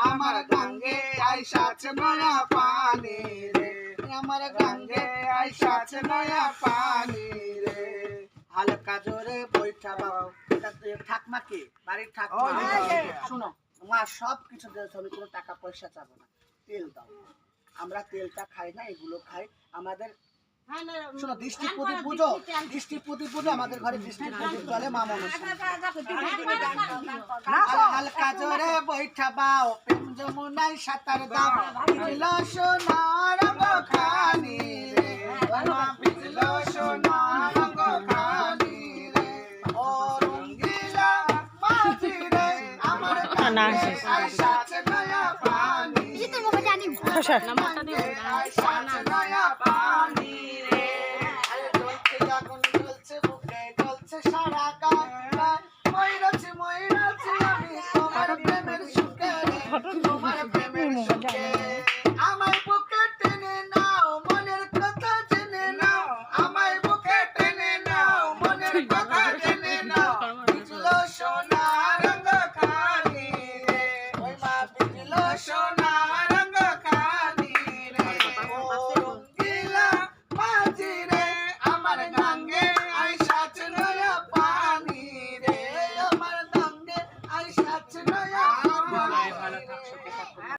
আমার গাঙ্গে আইসাছে নয়া পানি রে আমার গাঙ্গে আইসাছে নয়া পানি রে হালকা জোরে বৈঠা বাবা ঠাকমা কি বাড়ির ঠাকমা। শুনো মা সব কিছু দিয়েছে আমি কোনো টাকা পয়সা চাবো না তেল দাও আমরা তেলটা খাই না এগুলো খাই আমাদের শোনো দৃষ্টি প্রদীপ পুজো দৃষ্টি প্রদীপ পুজো আমাদের ঘরে দৃষ্টি প্রদীপ চলে মা মনসা হালকা জোরে বৈঠা বাও যমুনায় সাঁতার দাও পিছল সোনার খানি রে পিছল সোনার খানি রে ও রঙ্গিলা মাঝি রে আমার কাছে। আইসাছে নয়া পানি আইসাছে নয়া পানি রে জ্বলছে আগুন জ্বলছে বুকে জ্বলছে সারা আমায় বুকে টেনে নাও মনের কথা